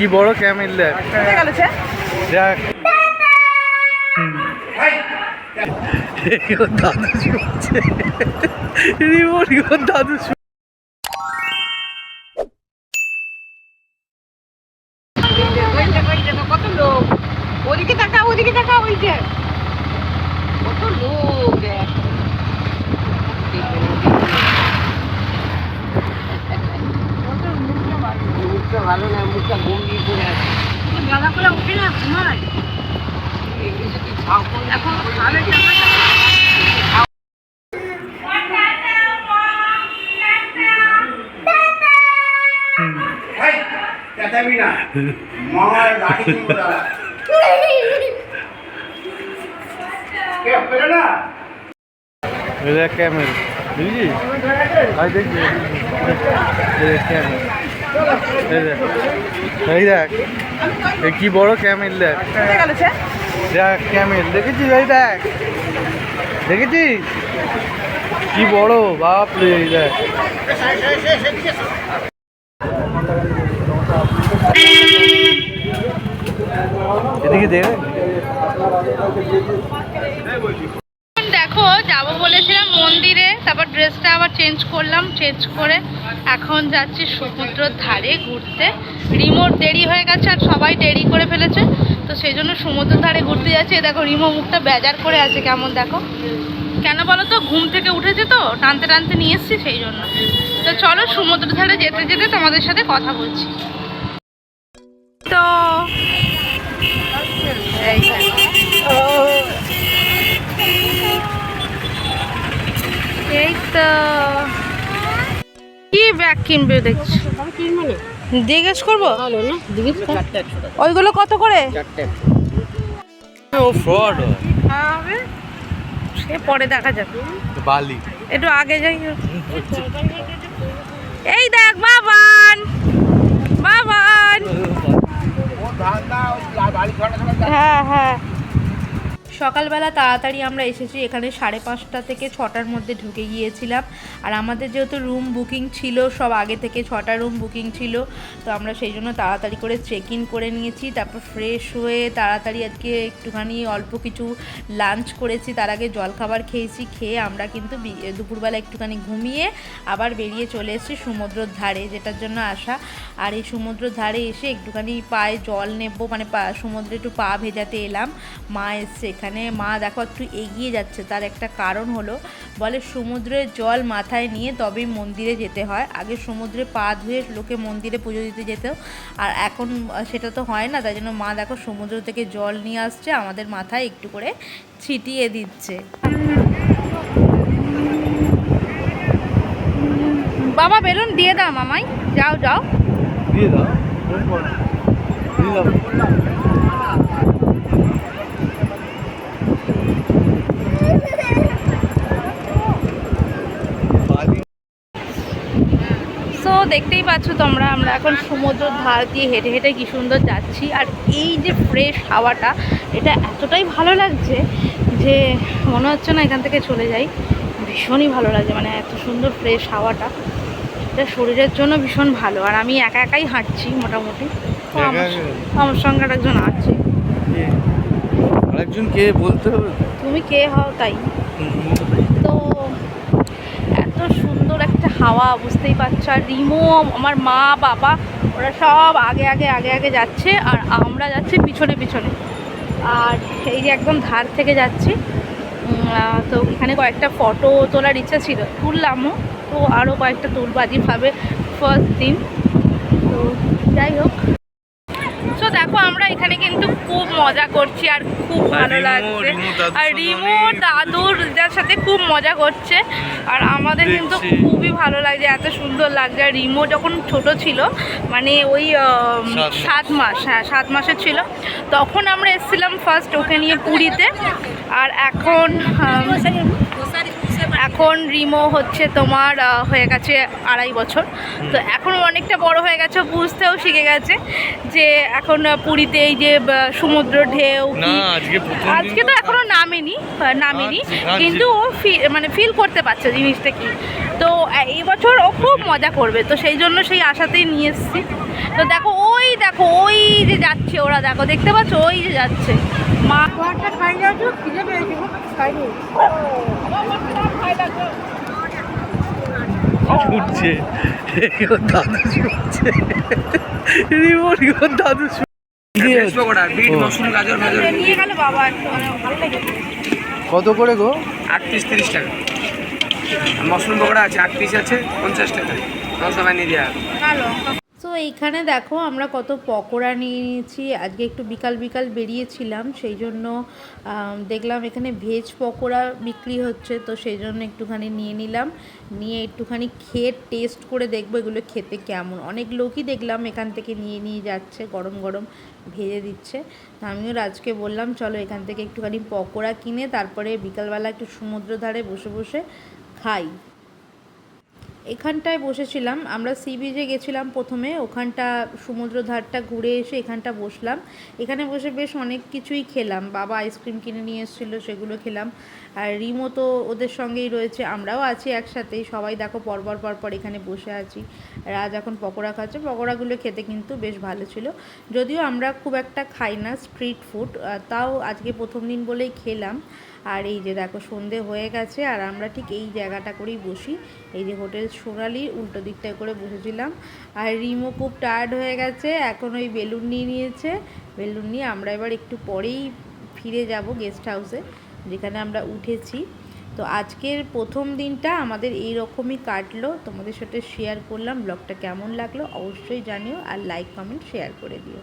কি বড় ক্যামেল দেখ দেখ দাদু শুনছে রিমোট দাদু কত লোক। ওদিকে ওদিকে তাকা ওই যে। কত লোক দেখ মুখটা মুখটা গম্ভীর করে আছে। গাঁদা করে উঠে না ঘুমায়? এখন খাবে এই, চেঁচাবি না। মামার লাঠি কিনবো দাঁড়া কে পেলে না? এই দেখ বুঝলি আই দেখবি ক্যামেল এই দেখ এই কি বড় ক্যামেল দেখ। দেখ ক্যামেল দেখেছিস? এই দেখ দেখেছিস? কি বড় বাপ রে এই দেখ। এদিকে দেখ দেখো যাব বলেছিলাম মন্দিরে, তারপর ড্রেসটা আবার চেঞ্জ করলাম চেঞ্জ করে এখন যাচ্ছি সমুদ্রর ধারে ঘুরতে। রিমোট দেরি হয়ে গেছে আর সবাই দেরি করে ফেলেছে, তো সেই জন্য সমুদ্রের ধারে ঘুরতে যাচ্ছি। দেখো, রিমো মুখটা বেজার করে আছে, কেমন দেখো। কেন বলো তো, ঘুম থেকে উঠেছে তো, টানতে টানতে নিয়ে এসছি সেই জন্য। তো চলো সমুদ্রের ধারে যেতে যেতে তোমাদের সাথে কথা বলছি। তো, এই দেখো। এই তো কি ব্যাগ কিনবে দেখছি। জিজ্ঞেস করব? ওইগুলো কত করে? ও ফ্রড সে পরে দেখা যাবে। বালি। একটু আগে যাই। এই দেখ বাবান! বাবান! হ্যাঁ হ্যাঁ। সকালবেলা তাড়াতাড়ি আমরা এসেছি, এখানে সাড়ে পাঁচটা থেকে ছটার মধ্যে ঢুকে গিয়েছিলাম। আর আমাদের যেহেতু রুম বুকিং ছিল, সব আগে থেকে ছটা রুম বুকিং ছিল, তো আমরা সেই জন্য তাড়াতাড়ি করে চেক ইন করে নিয়েছি, তারপর ফ্রেশ হয়ে তাড়াতাড়ি আজকে একটুখানি অল্প কিছু লাঞ্চ করেছি, তার আগে জলখাবার খেয়েছি, খেয়ে আমরা কিন্তু দুপুরবেলা একটুখানি ঘুমিয়ে আবার বেরিয়ে চলে এসেছি সমুদ্রর ধারে, যেটার জন্য আসা আর এই সমুদ্রর ধারে এসে একটুখানি পায়ে জল নেব মানে সমুদ্রে একটু পা ভেজাতে এলাম। মা এসছে এখানে। মা দেখো একটু এগিয়ে যাচ্ছে। তার একটা কারণ হলো, বলে সমুদ্রের জল মাথায় নিয়ে তবেই মন্দিরে যেতে হয়। আগে সমুদ্রে পা ধুয়ে লোকে মন্দিরে পুজো দিতে যেত। আর এখন সেটা তো হয় না। তাই জন্য মা দেখো সমুদ্র থেকে জল নিয়ে আসছে, আমাদের মাথায় একটু করে ছিটিয়ে দিচ্ছে। বাবা, বেলুন দিয়ে দাও মামাই। যাও যাও। দিয়ে দাও দিলাম সো দেখতেই পাচ্ছ তোমরা আমরা এখন সমুদ্রের ধার দিয়ে হেঁটে হেঁটে কি সুন্দর যাচ্ছি। আর এই যে ফ্রেশ হাওয়াটা এটা এতটাই ভালো লাগছে যে মনে হচ্ছে না এখান থেকে চলে যাই। ভীষণই ভালো লাগছে মানে এত সুন্দর ফ্রেশ হাওয়াটা। এটা শরীরের জন্য ভীষণ ভালো আর আমি একা একাই হাঁটছি মোটামুটি। আমার সঙ্গে আর একজন আছে। কে? আরেকজন কে বলতে হবে? তুমি কে হও তাই তো এত সুন্দর একটা হাওয়া, বুঝতেই পারছ? আর রিমো, আমার মা, বাবা, ওরা সব আগে আগে আগে আগে যাচ্ছে আর আমরা যাচ্ছি পিছনে পিছনে। আর এই যে একদম ধার থেকে যাচ্ছি তো এখানে কয়েকটা ফটো তোলার ইচ্ছা ছিল। তুললামও, তো আরও কয়েকটা তুলবো আজইভাবে ফার্স্ট দিন। তো যাই হোক। তো দেখো, আমরা এখানে কিন্তু মজা করছি আর খুব ভালো লাগছে। আর রিমো দাদুর যার সাথে খুব মজা করছে। আর আমাদের কিন্তু খুবই ভালো লাগছে এত সুন্দর লাগছে। আর রিমো যখন ছোট ছিল মানে ওই সাত মাস। হ্যাঁ সাত মাসের ছিল তখন আমরা এসেছিলাম ফার্স্ট ওকে নিয়ে পুরীতে। আর এখন এখন রিমো হচ্ছে তোমার হয়ে গেছে আড়াই বছর। তো এখন অনেকটা বড় হয়ে গেছে বুঝতেও শিখে গেছে যে এখন পুরীতে এই যে সমুদ্র ঢেউ না আজকে তো এখনও নামেনি নামেনি। কিন্তু ও ফি- মানে ফিল করতে পারছে জিনিসটা কি। তো এই বছর ও খুব মজা করবে তো সেই জন্য সেই আশাতেই নিয়ে এসেছি। তো দেখো ওই দেখো ওই যে যাচ্ছে ওরা দেখো দেখতে পাচ্ছ? ওই যে যাচ্ছে। মা একটা খাই যাও তো খিদে পেয়েছে ছুটছে। দাদু ছুটছে। রিমোট দাদু নিয়ে মানে কত করে গো? আট পিস তিরিশ টাকা। মশরুম পকোড়া আছে আট পিস আছে পঞ্চাশ টাকা। মশলা বানিয়ে দেওয়া এইখানে দেখো আমরা কত পকোড়া নিয়ে নিয়েছি। আজকে একটু বিকাল বিকাল বেরিয়েছিলাম, সেই জন্য দেখলাম এখানে ভেজ পকোড়া বিক্রি হচ্ছে, তো সেই জন্য একটুখানি নিয়ে নিলাম। নিয়ে একটুখানি খেয়ে টেস্ট করে দেখব এগুলো খেতে কেমন। অনেক লোকই দেখলাম এখান থেকে নিয়ে নিয়ে যাচ্ছে, গরম গরম ভেজে দিচ্ছে। তো আমিও রাজকে বললাম, চলো এখান থেকে একটুখানি পকোড়া কিনে তারপরে বিকালবেলা একটু সমুদ্র ধারে বসে বসে খাই। এখানটায় বসেছিলাম। আমরা সি বিচে গেছিলাম প্রথমে। ওখানটা সমুদ্র ধারটা ঘুরে এসে এখানটা বসলাম। এখানে বসে বেশ অনেক কিছুই খেলাম। বাবা আইসক্রিম কিনে নিয়ে এসেছিল, সেগুলো খেলাম। আর রিমো তো ওদের সঙ্গেই রয়েছে, আমরাও আছি একসাথেই সবাই দেখো পরপর পরপর এখানে বসে আছি। রাজ এখন পকোড়া খাচ্ছে। পকোড়াগুলো খেতে কিন্তু বেশ ভালো ছিল। যদিও আমরা খুব একটা খাই না স্ট্রিট ফুড। তাও আজকে প্রথম দিন বলেই খেলাম। আর এই যে দেখো সন্ধে হয়ে গেছে, আর আমরা ঠিক এই জায়গাটা করেই বসি। এই যে হোটেল সোনালি উল্টো দিকটায় করে বসেছিলাম। আর রিমো খুব টায়ার্ড হয়ে গেছে, এখন ওই বেলুন নিয়ে নিয়েছে। বেলুন নিয়ে আমরা এবার একটু পরেই ফিরে যাব গেস্ট হাউসে যেখানে আমরা উঠেছি। তো আজকের প্রথম দিনটা আমাদের এই রকমই কাটলো। তোমাদের সাথে শেয়ার করলাম, ব্লগটা কেমন লাগল অবশ্যই জানিও, আর লাইক কমেন্ট শেয়ার করে দিও।